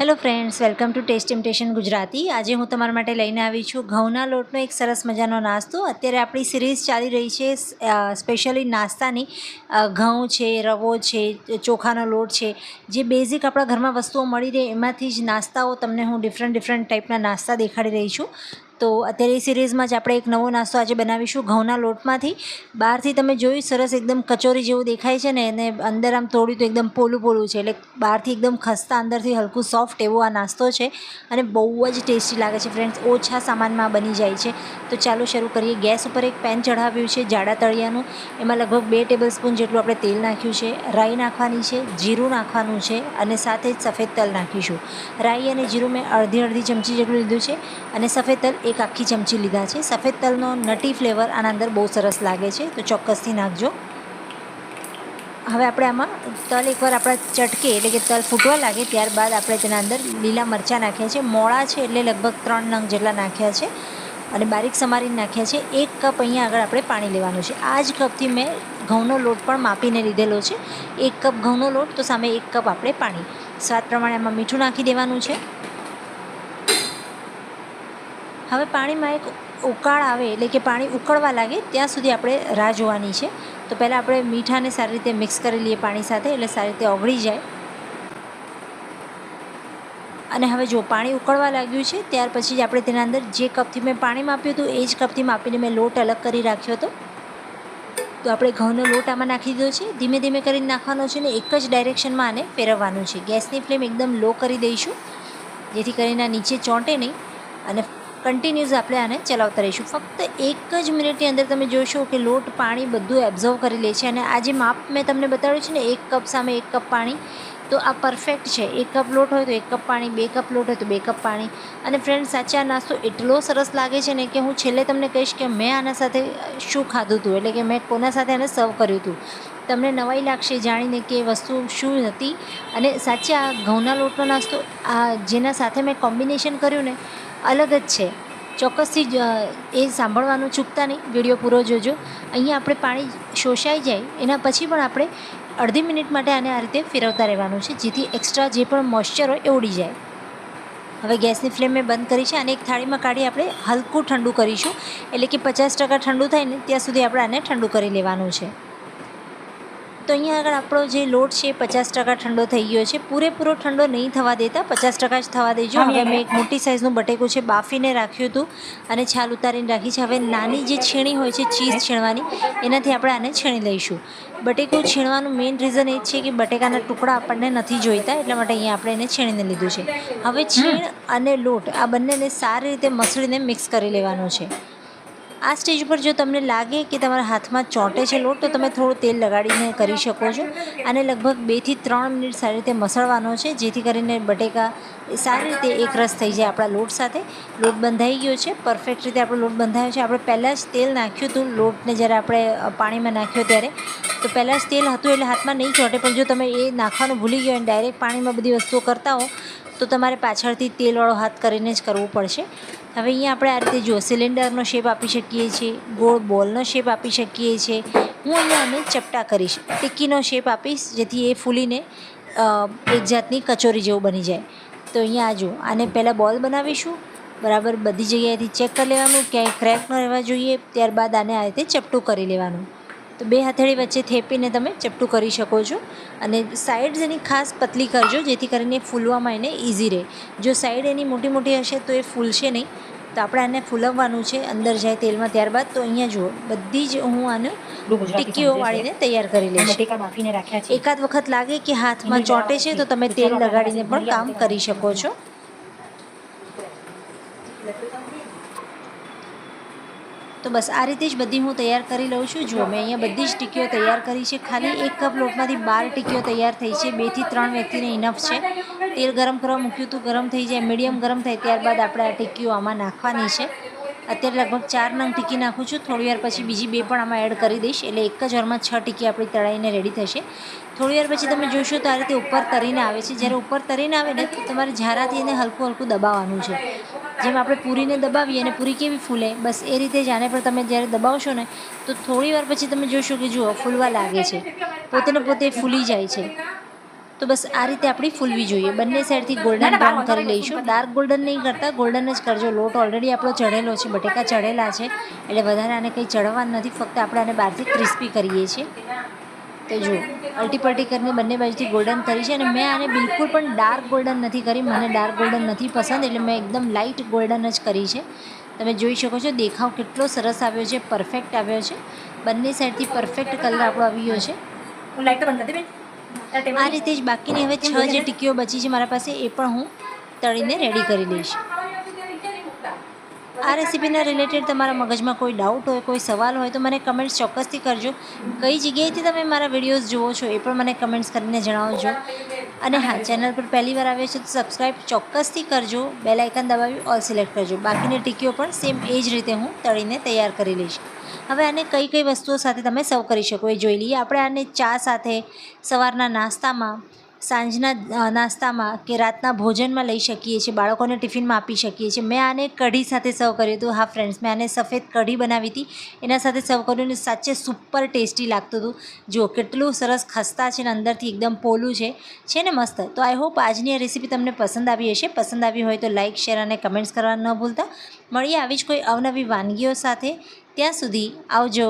Hello friends welcome to taste imitation Gujarati આજે હું તમારા માટે લઈને આવી છું ઘઉંના લોટનો એક સરસ મજાનો નાસ્તો. અત્યારે આપણી સિરીઝ ચાલી રહી છે સ્પેશિયલી નાસ્તાની. ઘઉં છે, રવો છે, ચોખાનો લોટ છે. જે બેઝિક આપણા ઘરમાં વસ્તુઓ મળી રહે એમાંથી જ નાસ્તાઓ તમને હું ડિફરન્ટ ડિફરન્ટ ટાઈપના નાસ્તા દેખાડી રહી છું. તો અત્યારે એ સિરીઝમાં જ આપણે એક નવો નાસ્તો આજે બનાવીશું ઘઉંના લોટમાંથી. બહારથી તમે જોયું, સરસ એકદમ કચોરી જેવું દેખાય છે ને, એને અંદર આમ થોડું તો એકદમ પોલું પોલું છે. એટલે બહારથી એકદમ ખસ્તા અંદરથી હલકું સોફ્ટ એવો આ નાસ્તો છે અને બહુ જ ટેસ્ટી લાગે છે ફ્રેન્ડ્સ ઓછા સામાનમાં બની જાય છે. તો ચાલો શરૂ કરીએ. ગેસ ઉપર એક પેન ચઢાવ્યું છે જાડા તળિયાનું. એમાં લગભગ બે ટેબલ સ્પૂન જેટલું આપણે તેલ નાખ્યું છે. રાઈ નાખવાની છે, જીરું નાખવાનું છે અને સાથે જ સફેદ તલ નાખીશું. રાઈ અને જીરું મેં અડધી અડધી ચમચી જેટલું લીધું છે અને સફેદ તલ એક આખી ચમચી લીધા છે. સફેદ તલનો નટી ફ્લેવર આના અંદર બહુ સરસ લાગે છે. તો ચોક્કસથી નાખજો. હવે આપણે આમાં તલ એકવાર આપણા ચટકે, એટલે કે તલ ફૂટવા લાગે, ત્યારબાદ આપણે તેના અંદર લીલા મરચાં નાખ્યા છે. મોળા છે એટલે લગભગ ત્રણ નંગ જેટલા નાખ્યા છે. અને બારીક સમારીને નાખ્યા છે. એક કપ અહીંયા આગળ આપણે પાણી લેવાનું છે. આ જ કપથી મેં ઘઉંનો લોટ પણ માપીને લીધેલો છે. એક કપ ઘઉંનો લોટ, તો સામે એક કપ આપણે પાણી. સ્વાદ પ્રમાણે આમાં મીઠું નાખી દેવાનું છે. હવે પાણીમાં એક ઉકાળ આવે એટલે કે પાણી ઉકળવા લાગે, ત્યાં સુધી આપણે રાહ જોવાની છે. તો પહેલાં આપણે મીઠાને સારી રીતે મિક્સ કરી લઈએ પાણી સાથે, એટલે સારી રીતે ઓગળી જાય. અને હવે જો પાણી ઉકળવા લાગ્યું છે, ત્યાર પછી જ આપણે તેના અંદર જે કપથી મેં પાણી માપ્યું હતું, એ જ કપથી માપીને મેં લોટ અલગ કરી રાખ્યો હતો. તો આપણે ઘઉંનો લોટ આમાં નાખી દીધો છે. ધીમે ધીમે કરીને નાખવાનો છે ને એક જ ડાયરેક્શનમાં આને ફેરવવાનું છે. ગેસની ફ્લેમ એકદમ લો કરી દઈશું, જેથી કરીને નીચે ચોંટે નહીં. અને કન્ટિન્યુઅસ આપણે આને ચલાવતા રહીશું. ફક્ત એક જ મિનિટની અંદર તમે જોશો કે લોટ, પાણી બધું એબ્ઝર્વ કરી લે છે અને આ જે માપ મેં તમને બતાવ્યું છે ને, એક કપ સામે એક કપ પાણી તો આ પરફેક્ટ છે. એક કપ લોટ હોય તો એક કપ પાણી, બે કપ લોટ હોય તો બે કપ પાણી. અને ફ્રેન્ડ સાચા નાસ્તો એટલો સરસ લાગે છે ને કે હું છેલ્લે તમને કહીશ કે મેં આના સાથે શું ખાધું હતું એટલે કે મેં કોના સાથે આને સર્વ કર્યું હતું તમને નવાઈ લાગશે જાણીને કે વસ્તુ શું હતી. અને સાચે આ ઘઉંના લોટનો નાસ્તો, આ જેના સાથે મેં કોમ્બિનેશન કર્યું ને, અલગ જ છે. ચોક્કસથી જ એ સાંભળવાનું ચૂકતા નહીં. વીડિયો પૂરો જોજો. અહીંયા આપણે પાણી શોષાઈ જાય, એના પછી પણ આપણે અડધી મિનિટ માટે આને આ રીતે ફેરવતા રહેવાનું છે, જેથી એક્સ્ટ્રા જે પણ મોઇશ્ચર હોય એ ઉડી જાય. હવે ગેસની ફ્લેમ મેં બંધ કરી છે અને એક થાળીમાં કાઢી આપણે હલકું ઠંડુ કરીશું. એટલે કે પચાસ ટકા ઠંડુ થાય ને ત્યાં સુધી આપણે આને ઠંડુ કરી લેવાનું છે. તો અહીંયા આગળ આપણો જે લોટ છે એ પચાસ ટકા ઠંડો થઈ ગયો છે. પૂરેપૂરો ઠંડો નહીં થવા દેતા પચાસ ટકા જ થવા દેજો. હવે મેં એક મોટી સાઇઝનું બટેકું છે બાફીને રાખ્યું હતું અને છાલ ઉતારીને રાખી છે. હવે નાની જે છીણી હોય છે ચીઝ છીણવાની એનાથી આપણે આને છીણી લઈશું. બટેકું છીણવાનું મેઇન રીઝન એ જ છે કે બટેકાના ટુકડા આપણને નથી જોઈતા એટલા માટે અહીંયા આપણે એને છીણીને લીધું છે. હવે છીણ અને લોટ આ બંનેને સારી રીતે મસળીને મિક્સ કરી લેવાનો છે. આ સ્ટેજ પર જો તમને લાગે કે તમારા હાથમાં ચોંટે છે લોટ, તો તમે થોડું તેલ લગાડીને કરી શકો છો. અને લગભગ બેથી ત્રણ મિનિટ સારી રીતે મસળવાનો છે, જેથી કરીને બટેકા સારી રીતે એકરસ થઈ જાય આપણા લોટ સાથે. લોટ બંધાઈ ગયો છે, પરફેક્ટ રીતે આપણો લોટ બંધાયો છે. આપણે પહેલાં જ તેલ નાખ્યું હતું લોટને જ્યારે આપણે પાણીમાં નાખ્યો ત્યારે, તો પહેલાં જ તેલ હતું એટલે હાથમાં નહીં ચોંટે. પણ જો તમે એ નાખવાનું ભૂલી ગયો અને ડાયરેક્ટ પાણીમાં બધી વસ્તુઓ કરતા હો તો તમારે પાછળથી તેલવાળો હાથ કરીને જ કરવું પડશે. હવે અહીંયા આપણે આ રીતે જો સિલિન્ડરનો શેપ આપી શકીએ છીએ, ગોળ બોલનો શેપ આપી શકીએ છીએ. હું અહીંયા આને ચપટા કરીશ. ટિક્કીનો શેપ આપીશ, જેથી એ ફૂલીને એક જાતની કચોરી જેવું બની જાય. તો અહીંયા આજો આને પહેલાં બોલ બનાવીશું. બરાબર બધી જગ્યાએથી ચેક કરી લેવાનું, ક્યાંય ક્રેક ન રહેવા જોઈએ. ત્યારબાદ આને આ રીતે ચપટું કરી લેવાનું. તો બે હથેળી વચ્ચે થેપીને તમે ચપટું કરી શકો છો. અને સાઇડ્સ એની ખાસ પતલી કરજો જેથી કરીને ફૂલવામાં એને ઇઝી રહે. જો સાઈડ એની મોટી મોટી હશે તો એ ફૂલશે નહીં. તો આપણે આને ફૂલવવાનું છે અંદર જાય તેલમાં ત્યારબાદ. તો અહીંયા જુઓ બધી જ હું આને ટિક્કીઓ વાળીને તૈયાર કરી લઈશ. એકાદ વખત લાગે કે હાથમાં ચોંટે છે તો તમે તેલ લગાડીને પણ કામ કરી શકો છો. તો બસ આ રીતે જ બધી હું તૈયાર કરી લઉં છું. જુઓ મેં અહીંયા બધી જ ટીકીઓ તૈયાર કરી છે. ખાલી એક કપ લોટમાંથી બાર ટીકીઓ તૈયાર થઈ છે. બેથી ત્રણ વ્યક્તિને ઇનફ છે. તેલ ગરમ કરવા મૂક્યું હતું ગરમ થઈ જાય, મીડિયમ ગરમ થાય ત્યારબાદ આપણે આ ટીકીઓ આમાં નાખવાની છે. અત્યારે લગભગ ચાર નંગ ટીકી નાખું છું. થોડી વાર પછી બીજી બે પણ આમાં એડ કરી દઈશ. એટલે એક જ વારમાં છ ટીકી આપણી તળાઈને રેડી થશે. થોડી વાર પછી તમે જોશો તો આ રીતે ઉપર તરીને આવે છે. જ્યારે ઉપર તરીને આવે ને, તો તમારે ઝારાથી એને હલકું હલકું દબાવવાનું છે. જેમ આપણે પૂરીને દબાવીએ અને પૂરી કેવી ફૂલે બસ એ રીતે જ આને પણ તમે જ્યારે દબાવશો ને તો થોડી વાર પછી તમે જોશો કે જુઓ ફૂલવા લાગે છે. પોતેને પોતે ફૂલી જાય છે. તો બસ આ રીતે આપણી ફૂલવી જોઈએ. બંને સાઈડથી ગોલ્ડન બ્રાઉન કરી લઈશું. ડાર્ક ગોલ્ડન નહીં કરતા ગોલ્ડન જ કરજો. લોટ ઓલરેડી આપણો ચઢેલો છે બટેકા ચઢેલા છે. એટલે વધારે આને કંઈ ચડવાનું નથી. ફક્ત આપણે આને બહારથી ક્રિસ્પી કરીએ છીએ. તો જુઓ અલ્ટી પલ્ટી કરીને બંને બાજુથી ગોલ્ડન કરી છે અને મેં આને બિલકુલ પણ ડાર્ક ગોલ્ડન નથી કરી. મને ડાર્ક ગોલ્ડન નથી પસંદ એટલે મેં એકદમ લાઇટ ગોલ્ડન જ કરી છે. તમે જોઈ શકો છો દેખાવ કેટલો સરસ આવ્યો છે પરફેક્ટ આવ્યો છે. બંને સાઈડથી પરફેક્ટ કલર આપણો આવી ગયો છે. હું બંધ કરી આ રીતે જ બાકીની હવે છ જે ટીકીઓ બચી છે મારા પાસે એ પણ હું તળીને રેડી કરી લઈશ આ રેસીપીના રિલેટેડ તમારા મગજમાં કોઈ ડાઉટ હોય, કોઈ સવાલ હોય, તો મને કમેન્ટ્સ ચોક્કસથી કરજો. કઈ જગ્યાએથી તમે મારા વિડીયોઝ જુઓ છો એ પણ મને કમેન્ટ્સ કરીને જણાવજો. અને હા ચેનલ પર પહેલી વાર આવ્યો છે તો સબસ્ક્રાઈબ ચોક્કસથી કરજો. બેલ આઇકન દબાવી ઓલ સિલેક્ટ કરજો. બાકીની ટીકીઓ પણ સેમ એ જ રીતે હું તળીને તૈયાર કરી લઈશ. હવે આને કઈ કઈ વસ્તુઓ સાથે તમે સર્વ કરી શકો એ જોઈ લઈએ. આપણે આને ચા સાથે, સવારના નાસ્તામાં સાંજના નાસ્તામાં કે રાતના ભોજનમાં લઈ શકીએ છીએ, બાળકોને ટિફિનમાં આપી શકીએ છીએ. મેં આને કઢી સાથે સર્વ કર્યું હતું. હા ફ્રેન્ડ્સ મેં આને સફેદ કઢી બનાવી હતી. એના સાથે સર્વ કર્યું અને સાચે સુપર ટેસ્ટી લાગતું હતું. જુઓ, કેટલું સરસ ખસ્તા છે ને અંદરથી એકદમ પોલું છે. છે ને મસ્ત? તો આઈ હોપ આજની આ રેસીપી તમને પસંદ આવી હશે. પસંદ આવી હોય તો લાઇક શેર અને કમેન્ટ્સ કરવા ન ભૂલતા. મળીએ આવી જ કોઈ અવનવી વાનગીઓ સાથે. ત્યાં સુધી આવજો.